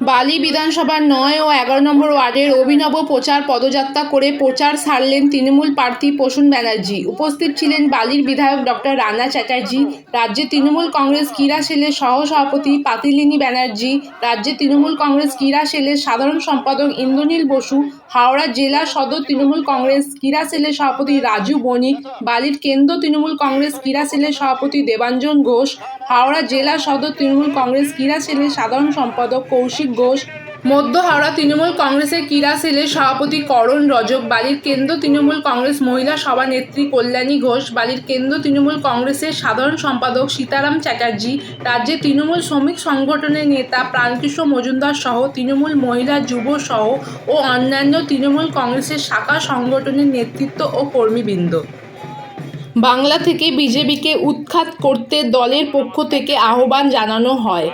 বালি বিধানসভার নয় ও এগারো নম্বর ওয়ার্ডের অভিনব প্রচার পদযাত্রা করে প্রচার সারলেন তৃণমূল প্রার্থী প্রসূন ব্যানার্জি। উপস্থিত ছিলেন বালির বিধায়ক ডক্টর রানা চ্যাটার্জি, রাজ্যে তৃণমূল কংগ্রেস ক্রীড়া সেলের সহসভাপতি পাতিলিনী ব্যানার্জি, রাজ্যে তৃণমূল কংগ্রেস ক্রীড়া সেলের সাধারণ সম্পাদক ইন্দ্রনীল বসু, হাওড়া জেলা সদর তৃণমূল কংগ্রেস ক্রীড়া সেলের সভাপতি রাজু বণিক, বালির কেন্দ্র তৃণমূল কংগ্রেস ক্রীড়া সেলের সভাপতি দেবাঞ্জন ঘোষ, হাওড়া জেলা সদর তৃণমূল কংগ্রেস ক্রীড়া সেলের সাধারণ সম্পাদক কৌশিক ঘোষ। মধ্য হাওড়া তৃণমূল কংগ্রেসের ক্রীড়া সেলের সভাপতি করণ রজক বালির কেন্দ্র তৃণমূল কংগ্রেস মহিলা সভানেত্রী কল্যাণী ঘোষ, বালির কেন্দ্র তৃণমূল কংগ্রেসের সাধারণ সম্পাদক সীতারাম চ্যাটার্জি রাজ্যে তৃণমূল শ্রমিক সংগঠনের নেতা প্রাণকৃষ্ণ মজুমদার সহ তৃণমূল মহিলা যুব সহ ও অন্যান্য তৃণমূল কংগ্রেসের শাখা সংগঠনের নেতৃত্ব ও কর্মীবৃন্দ। বাংলা থেকে বিজেপিকে উৎখাত করতে দলের পক্ষ থেকে আহ্বান জানানো হয়।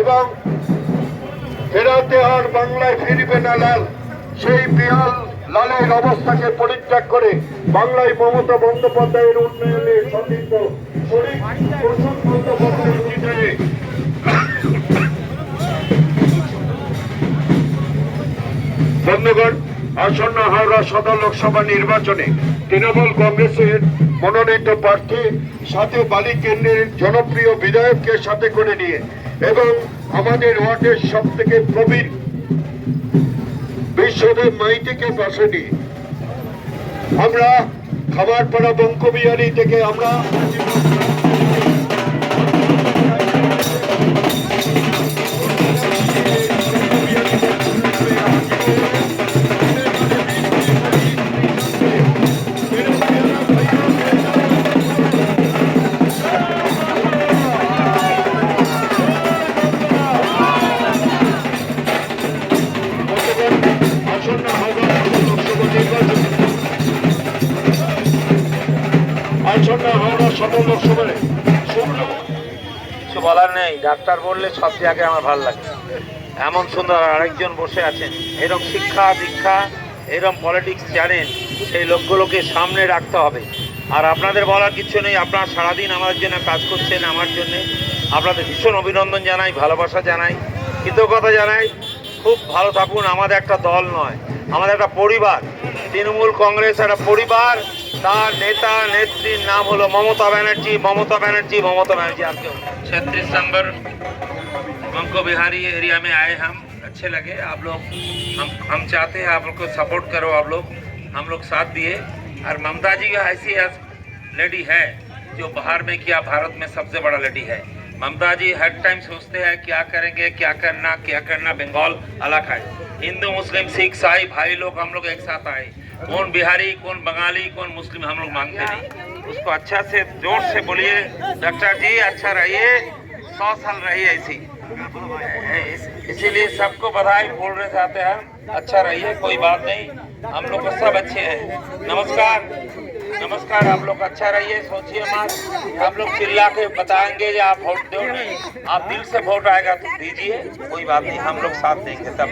এবং ফেরাতে আর বাংলায় ফিরবে না লাল, সেই বিহাল লালের অবস্থাকে পরিত্যাগ করে বাংলায় মমতা বন্দ্যোপাধ্যায়ের উন্নয়নে বন্ধুগণ, আসন্ন হাওড়া সদর লোকসভা নির্বাচনে তৃণমূল কংগ্রেসের মনোনীত প্রার্থী সাথে বালি কেন্দ্রের জনপ্রিয় বিধায়ককে সাথে করে নিয়ে এবং আমাদের ওয়ার্ডের সব থেকে প্রবীণ বিশ্বদেব মাইতিকে পাশে নিয়ে আমরা খামারপাড়া বঙ্কবিহারি থেকে আমরা কিছু বলার নেই। ডাক্তার বললে সব জায়গায় আমার ভালো লাগে। এমন সুন্দর আরেকজন বসে আছেন। এরকম শিক্ষা, দীক্ষা এরকম পলিটিক্স জানেন, সেই লোকগুলোকে সামনে রাখতে হবে। আর আপনাদের বলার কিছু নেই। আপনারা সারাদিন আমাদের জন্য কাজ করছেন, আমার জন্য। আপনাদের ভীষণ অভিনন্দন জানাই, ভালোবাসা জানাই, কৃতজ্ঞতা জানাই। খুব ভালো থাকুন। আমাদের একটা দল নয়। আমাদের একটা পরিবার। তৃণমূল কংগ্রেস একটা পরিবার। তার নেতা নেত্রীর নাম হলো মমতা ব্যানার্জি মমতা ব্যানার্জি মমতা ব্যানার্জি আর কেউ छत्तीस नंबर बंको बिहारी एरिया में आए हम अच्छे लगे आप लोग हम हम चाहते हैं आप लोग को सपोर्ट करो आप लोग हम लोग साथ दिए और ममता जी का ऐसी लेडी है जो बाहर में किया भारत में सबसे बड़ा लेडी है ममता जी हर टाइम सोचते हैं क्या करेंगे क्या करना क्या करना बंगाल अलग है हिंदू मुस्लिम सिख ईसाई भाई लोग हम लोग एक साथ आए कौन बिहारी, कौन बंगाली, कौन मुस्लिम हम लोग मांगते नहीं उसको अच्छा से, ज़ोर से बोलिए। डॉक्टर जी अच्छा रहिए। सौ साल रहिए ऐसी इसीलिए सबको बधाई, बोल रहे चाहते हैं। अच्छा रहिए, कोई बात नहीं। हम लोग को सब अच्छे हैं। नमस्कार। नमस्कार, आप लोग अच्छा रहिए, सोचिए मत। हम लोग चिल्ला के बताएँगे कि आप वोट दो नहीं आप दिल से वोट आएगा तो दीजिए, कोई बात नहीं, हम लोग साथ देंगे तब।